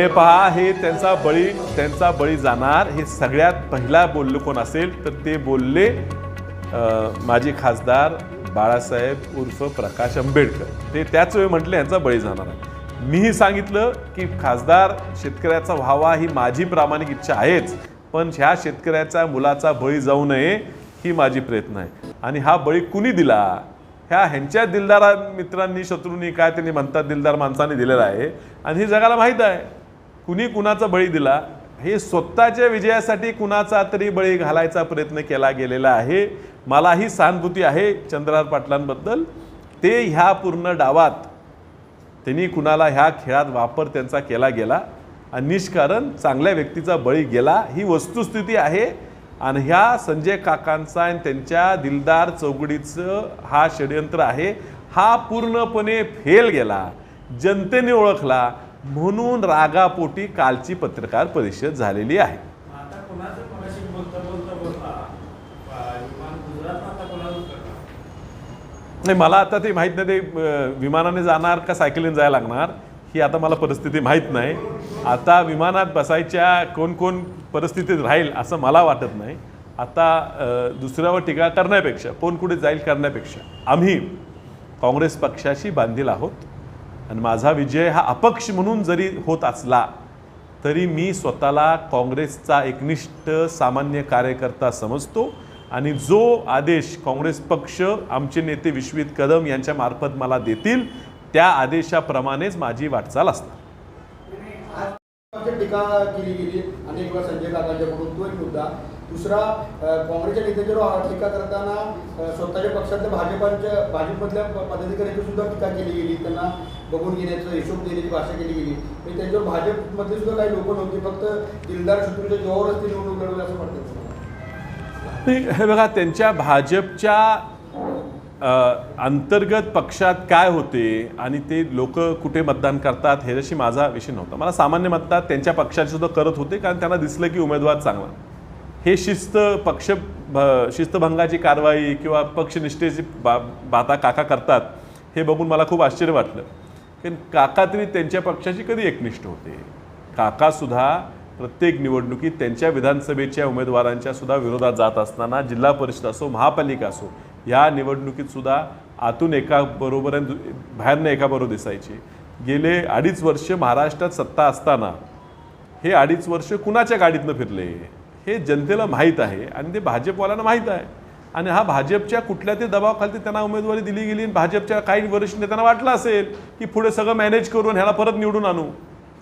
हे पहा हे त्यांचा बळी त्यांचा बळी जाणार. हे सगळ्यात पहिला बोललो कोण असेल तर ते बोलले माजी खासदार बाळासाहेब उर्फ प्रकाश आंबेडकर. ते त्याच वेळी म्हटले यांचा बळी जाणार आहे. मीही सांगितलं की खासदार शेतकऱ्याचा व्हावा ही माझी प्रामाणिक इच्छा आहेच पण ह्या शेतकऱ्याच्या मुलाचा बळी जाऊ नये ही माझी प्रयत्न आहे. आणि हा बळी कुणी दिला? ह्या ह्यांच्या दिलदार मित्रांनी शत्रूंनी काय त्यांनी म्हणतात दिलदार माणसांनी दिलेला आहे. आणि हे जगाला माहीत आहे. कुणी कुणाचा बळी दिला हे स्वतःच्या विजयासाठी कुणाचा तरी बळी घालायचा प्रयत्न केला गेलेला आहे. मलाही सहानुभूती आहे चंद्रहार पाटलांबद्दल. ते ह्या पूर्ण डावात त्यांनी कुणाला ह्या खेळात वापर त्यांचा केला गेला. आणि निष्कारण चांगल्या व्यक्तीचा बळी गेला ही वस्तुस्थिती आहे. आणि ह्या संजय काकांचा आणि त्यांच्या दिलदार चौकडीचं हा षडयंत्र आहे. हा पूर्णपणे फेल गेला. जनतेने ओळखला. म्हणून रागापोटी कालची पत्रकार परिषद झालेली आहे. नाही मला आता ते माहीत नाही ते विमानाने जाणार का सायकलीने जायला लागणार ही आता मला परिस्थिती माहीत नाही. आता विमानात बसायच्या कोण कोण परिस्थितीत राहील असं मला वाटत नाही. आता दुसऱ्यावर टीका करण्यापेक्षा कोण कुठे जाईल करण्यापेक्षा आम्ही काँग्रेस पक्षाशी बांधील आहोत. आणि माझा विजय हा अपक्ष म्हणून जरी होत असला तरी मी स्वतःला काँग्रेसचा एकनिष्ठ सामान्य कार्यकर्ता समजतो. आणि जो आदेश काँग्रेस पक्ष आमचे नेते विश्वित कदम यांच्या मार्फत मला देतील त्या आदेशाप्रमाणेच माझी वाटचाल असणार. टीका केली गेली. अनेक वेळा संजय काकांच्याकडून तो एक मुद्दा. दुसरा काँग्रेसच्या नेत्यांच्यावर टीका करताना स्वतःच्या पक्षातल्या भाजपांच्या भाजपमधल्या पदाधिकाऱ्यांची सुद्धा टीका केली गेली. त्यांना बघून घेण्याचं हिशोब देण्याची भाषा केली गेली. म्हणजे त्यांच्यावर भाजपमधले सुद्धा काही लोक नव्हती फक्त दिलदार शत्रूच्या जोरावरच ते निवडणूक लढवली असं वाटतं हे बघा त्यांच्या भाजपच्या अंतर्गत पक्षात काय होते आणि ते लोक कुठे मतदान करतात ह्याच्याशी माझा विषय नव्हता. मला सामान्य मतदार त्यांच्या पक्षाचे सुद्धा करत होते कारण त्यांना दिसलं की उमेदवार चांगला. हे शिस्त पक्ष भ- शिस्तभंगाची कारवाई किंवा पक्षनिष्ठेची बा बाता काका करतात हे बघून मला खूप आश्चर्य वाटलं. कारण काका तरी त्यांच्या पक्षाशी कधी एकनिष्ठ होते? काकासुद्धा प्रत्येक निवडणुकीत त्यांच्या विधानसभेच्या उमेदवारांच्या सुद्धा विरोधात जात असताना जिल्हा परिषद असो महापालिका असो या निवडणुकीत सुद्धा आतून एका बरोबर बाहेरनं एका बरोबर दिसायचे. गेले अडीच वर्ष महाराष्ट्रात सत्ता असताना हे अडीच वर्ष कुणाच्या गाडीतनं फिरले? हे जनतेला माहीत आहे आणि ते भाजपवाल्यांना माहीत आहे. आणि हा भाजपच्या कुठल्या ते दबावाखाली त्यांना उमेदवारी दिली गेली आणि भाजपच्या काही वरिष्ठ नेत्यांना वाटलं असेल की पुढे सगळं मॅनेज करून ह्याला परत निवडून आणू.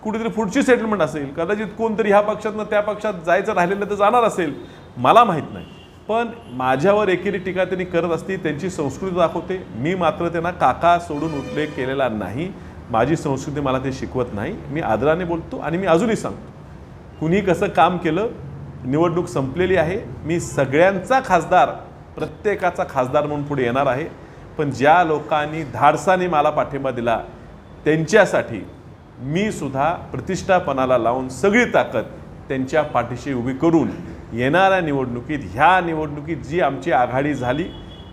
कुठेतरी पुढची सेटलमेंट असेल. कदाचित कोणतरी ह्या पक्षातनं त्या पक्षात जायचं राहिलेलं तर जाणार असेल. मला माहीत नाही. पण माझ्यावर एकेरी टीका त्यांनी करत असती त्यांची संस्कृती दाखवते. मी मात्र त्यांना काका सोडून उल्लेख केलेला नाही. माझी संस्कृती मला ते शिकवत नाही. मी आदराने बोलतो आणि मी अजूनही सांगतो. कुणी कसं काम केलं निवडणूक संपलेली आहे. मी सगळ्यांचा खासदार प्रत्येकाचा खासदार म्हणून पुढे येणार आहे. पण ज्या लोकांनी धाडसाने मला पाठिंबा दिला त्यांच्यासाठी मी सुद्धा प्रतिष्ठापणाला लावून सगळी ताकद त्यांच्या पाठीशी उभी करून येणाऱ्या निवडणुकीत ह्या निवडणुकीत जी आमची आघाडी झाली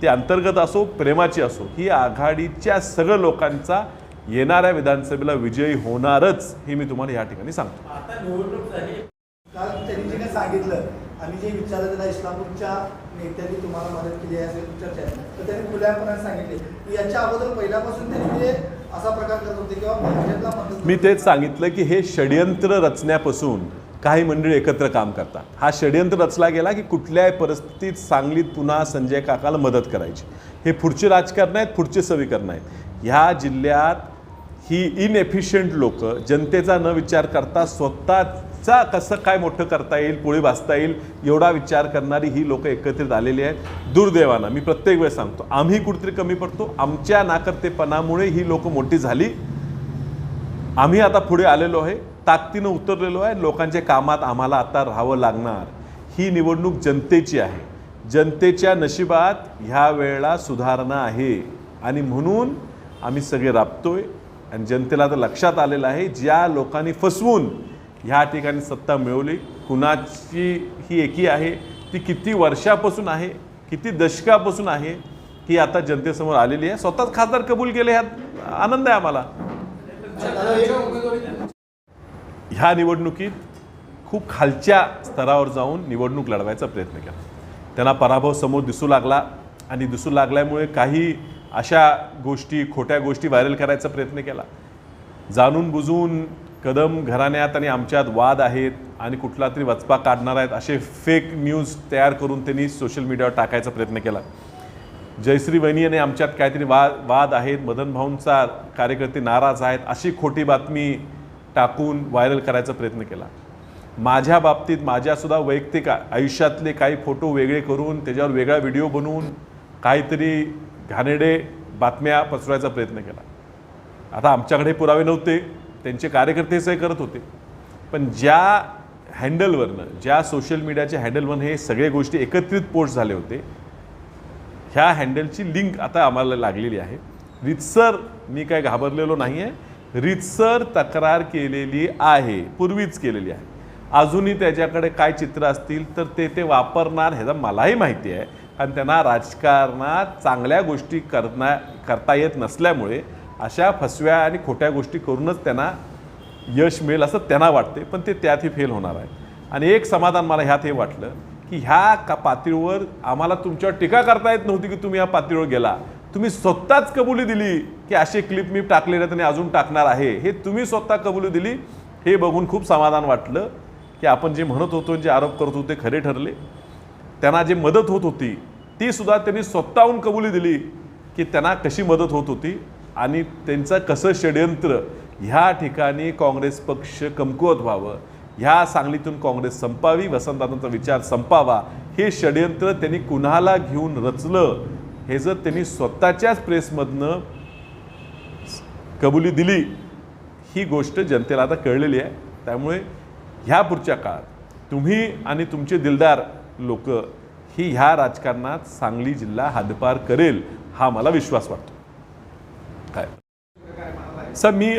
ती अंतर्गत असो प्रेमाची असो ही आघाडीच्या सगळं लोकांचा येणाऱ्या विधानसभेला विजयी होणारच हे मी तुम्हाला या ठिकाणी सांगतो आता निवडणूक झाली काल सांगितलं. आणि जे विचारलं त्याला इस्लामपूरच्या नेत्यांनी तुम्हाला मदत केली आहे असे चर्चा आहे तर त्यांनी खुल्यापणाने सांगितले. की याच्या अगोदर पहिल्यापासून त्यांनी ते असा प्रकार करत होते किंवा भाजपला मदत मी तेच सांगितलं की हे षडयंत्र रचण्यापासून काही मंडळी एकत्र काम करतात. हा षडयंत्र रचला गेला की कुठल्याही परिस्थितीत सांगलीत पुन्हा संजय काकाला मदत करायची. हे पुढचे राजकारण आहेत पुढचे समीकरण आहेत. ह्या जिल्ह्यात ही इनएफिशियंट लोक जनतेचा न विचार करता चा कसं काय मोठं करता येईल पोळी भाजता येईल एवढा विचार करणारी ही लोक एकत्रित आलेली आहेत. दुर्दैवानं मी प्रत्येक वेळेस सांगतो आम्ही कुठेतरी कमी पडतो आमच्या नाकर्तेपणामुळे ही लोक मोठी झाली. आम्ही आता पुढे आलेलो आहे ताकदीनं उतरलेलो आहे लोकांच्या कामात आम्हाला आता राहावं लागणार. ही निवडणूक जनतेची आहे. जनतेच्या नशिबात ह्या वेळेला सुधारणा आहे. आणि म्हणून आम्ही सगळे राबतोय आणि जनतेला तर लक्षात आलेलं आहे ज्या लोकांनी फसवून ह्या ठिकाणी सत्ता मिळवली. कुणाची ही एकी आहे? ती किती वर्षापासून आहे? किती दशकापासून आहे? ही आता जनतेसमोर आलेली आहे. स्वतःच खासदार कबूल केले ह्यात आनंद आहे आम्हाला. ह्या निवडणुकीत खूप खालच्या स्तरावर जाऊन निवडणूक लढवायचा प्रयत्न केला. त्यांना पराभव समोर दिसू लागला आणि दिसू लागल्यामुळे काही अशा गोष्टी खोट्या गोष्टी व्हायरल करायचा प्रयत्न केला. जाणून बुजून कदम घराण्यात आणि आमच्यात वाद आहेत आणि कुठला तरी वचपा काढणार आहेत असे फेक न्यूज तयार करून त्यांनी सोशल मीडियावर टाकायचा प्रयत्न केला. जयश्री वहिनी आणि आमच्यात काहीतरी वाद वाद आहेत मदन भाऊंचा कार्यकर्ते नाराज आहेत अशी खोटी बातमी टाकून व्हायरल करायचा प्रयत्न केला. माझ्या बाबतीत माझ्यासुद्धा वैयक्तिक आयुष्यातले काही फोटो वेगळे करून त्याच्यावर वेगळा व्हिडिओ बनवून काहीतरी घाणेडे बातम्या पसरवायचा प्रयत्न केला. आता आमच्याकडे पुरावे नव्हते. त्यांचे कार्यकर्ते हे करत होते. पण ज्या हँडलवरनं ज्या सोशल मीडियाच्या हँडलवरनं हे सगळे गोष्टी एकत्रित पोस्ट झाले होते ह्या हँडलची लिंक आता आम्हाला लागलेली आहे. रितसर मी काय घाबरलेलो नाही आहे रितसर तक्रार केलेली आहे पूर्वीच केलेली आहे. अजूनही त्याच्याकडे काय चित्र असतील तर ते ते वापरणार ह्याचा मलाही माहिती आहे. आणि त्यांना राजकारणात चांगल्या गोष्टी करणार करता येत नसल्यामुळे अशा फसव्या आणि खोट्या गोष्टी करूनच त्यांना यश मिळेल असं त्यांना वाटते पण ते त्यातही फेल होणार आहे. आणि एक समाधान मला ह्यात हे वाटलं की ह्या का पातळीवर आम्हाला तुमच्यावर टीका करता येत नव्हती की तुम्ही या पातळीवर गेला. तुम्ही स्वतःच कबुली दिली की असे क्लिप मी टाकलेले आहेत आणि अजून टाकणार आहे. हे तुम्ही स्वतः कबुली दिली हे बघून खूप समाधान वाटलं की आपण जे म्हणत होतो जे आरोप करत होते खरे ठरले त्यांना जे मदत होत होती ती सुद्धा त्यांनी स्वतःहून कबुली दिली की त्यांना कशी मदत होत होती. आणि त्यांचं कसं षडयंत्र ह्या ठिकाणी काँग्रेस पक्ष कमकुवत व्हावं ह्या सांगलीतून काँग्रेस संपावी वसंतदादांचा विचार संपावा हे षडयंत्र त्यांनी कुणाला घेऊन रचलं हे जर त्यांनी स्वतःच्याच प्रेसमधनं कबुली दिली ही गोष्ट जनतेला आता कळलेली आहे. त्यामुळे ह्या पुढच्या काळात तुम्ही आणि तुमचे दिलदार लोक ही ह्या राजकारणात सांगली जिल्हा हादपार करेल हा मला विश्वास वाटतो. सर मी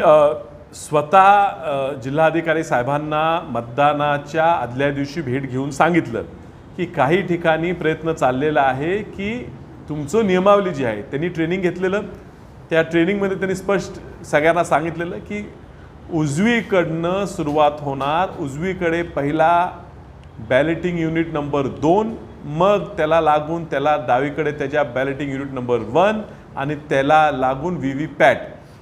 स्वतः जिल्हाधिकारी साहेबांना मतदानाच्या आदल्या दिवशी भेट घेऊन सांगितलं की काही ठिकाणी प्रयत्न चाललेला आहे की तुमचं नियमावली जी आहे त्यांनी ट्रेनिंग घेतलेलं. त्या ट्रेनिंगमध्ये त्यांनी स्पष्ट सगळ्यांना सांगितलेलं की उजवीकडनं सुरुवात होणार उजवीकडे पहिला बॅलेटिंग युनिट नंबर दोन मग त्याला लागून त्याला डावीकडे त्याच्या बॅलेटिंग युनिट नंबर वन आणि त्याला लागून व्ही व्ही पॅट.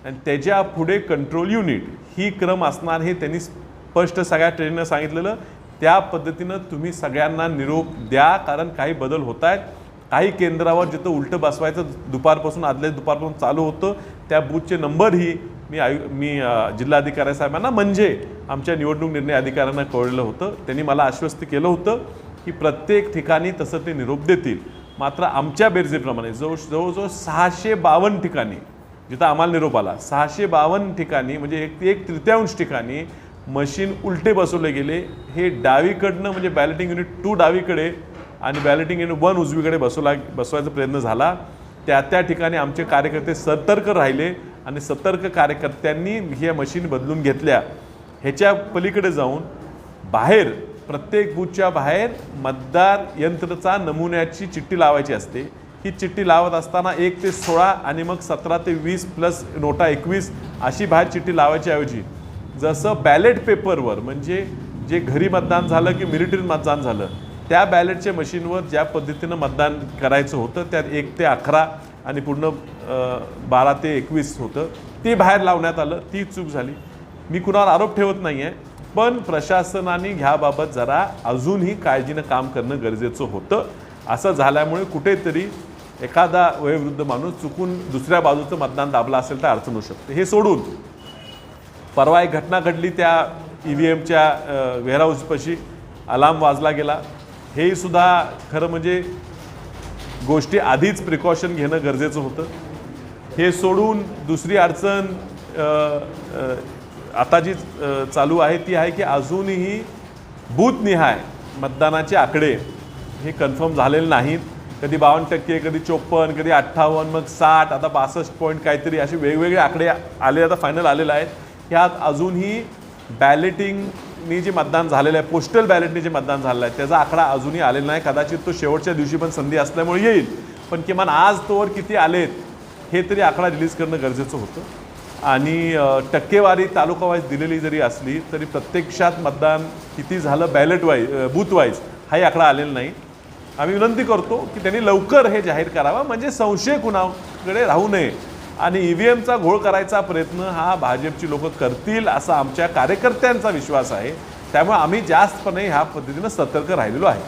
आणि त्याच्या पुढे कंट्रोल युनिट ही क्रम असणार हे त्यांनी स्पष्ट सगळ्या ट्रेननं सांगितलेलं. त्या पद्धतीनं तुम्ही सगळ्यांना निरोप द्या कारण काही बदल होत आहेत काही केंद्रावर जिथं उलटं बसवायचं दुपारपासून आदल्या दुपारपासून चालू होतं त्या बूथचे नंबरही मी आयु मी जिल्हाधिकारी साहेबांना म्हणजे आमच्या निवडणूक निर्णय अधिकाऱ्यांना कळलं होतं. त्यांनी मला आश्वस्त केलं होतं की प्रत्येक ठिकाणी तसं ते निरोप देतील. मात्र आमच्या बेरजेप्रमाणे जवळ जवळजवळ सहाशे बावन्न ठिकाणी जिथं आम्हाला निरोप आला. सहाशे बावन्न ठिकाणी म्हणजे एक एक तृतीयांश ठिकाणी मशीन उलटे बसवले गेले. हे डावीकडनं म्हणजे बॅलेटिंग युनिट टू डावीकडे आणि बॅलेटिंग युनिट वन उजवीकडे बसवला बसवायचा प्रयत्न झाला. त्या त्या ठिकाणी आमचे कार्यकर्ते सतर्क राहिले आणि सतर्क कार्यकर्त्यांनी ह्या मशीन बदलून घेतल्या. ह्याच्या पलीकडे जाऊन बाहेर प्रत्येक बूथच्या बाहेर मतदार यंत्रचा नमुन्याची चिठ्ठी लावायची असते. ही चिठ्ठी लावत असताना एक ते सोळा आणि मग सतरा ते वीस प्लस नोटा एकवीस अशी बाहेर चिठ्ठी लावायच्या ऐवजी जसं बॅलेट पेपरवर म्हणजे जे घरी मतदान झालं की मिलिटरी मतदान झालं त्या बॅलेटच्या मशीनवर ज्या पद्धतीनं मतदान करायचं होतं त्यात एक ते अकरा आणि पूर्ण बारा ते एकवीस होतं ते बाहेर लावण्यात आलं ती चूक झाली. मी कुणावर आरोप ठेवत नाही आहे पण प्रशासनाने ह्याबाबत जरा अजूनही काळजीनं काम करणं गरजेचं होतं. असं झाल्यामुळे कुठेतरी एखादा वयोवृद्ध माणूस चुकून दुसऱ्या बाजूचं मतदान दाबलं असेल तर अडचण होऊ शकते. हे सोडून परवा एक घटना घडली त्या ई व्ही एमच्या वेअरहाऊसपाशी अलार्म वाजला गेला. हे सुद्धा खरं म्हणजे गोष्टी आधीच प्रिकॉशन घेणं गरजेचं होतं. हे सोडून दुसरी अडचण आता जी चालू आहे ती आहे की अजूनही बूथनिहाय मतदानाचे आकडे हे कन्फर्म झालेले नाहीत. कधी बावन्न टक्के कधी चोपन्न कधी अठ्ठावन्न मग साठ आता पासष्ट पॉईंट काहीतरी असे वेगवेगळे आकडे आले आता फायनल आलेले आहेत. ह्यात अजूनही बॅलेटिंगनी जे मतदान झालेलं आहे पोस्टल बॅलेटनी जे मतदान झालेलं आहे त्याचा आकडा अजूनही आलेला नाही. कदाचित तो शेवटच्या दिवशी पण संधी असल्यामुळे येईल. पण किमान आज तोवर किती आलेत हे तरी आकडा रिलीज करणं गरजेचं होतं. आणि टक्केवारी तालुकावाईज दिलेली जरी असली तरी प्रत्यक्षात मतदान किती झालं बॅलेट वाईज बूथ वाईज हाही आकडा आलेला नाही. आम्ही विनंती करतो की त्यांनी लवकर हे जाहीर करावं म्हणजे संशय कुणाकडे राहू नये. आणि ई व्ही एमचा घोळ करायचा प्रयत्न हा भाजपची लोक करतील असा आमच्या कार्यकर्त्यांचा विश्वास आहे. त्यामुळे आम्ही जास्तपणे ह्या पद्धतीनं सतर्क राहिलेलो आहे.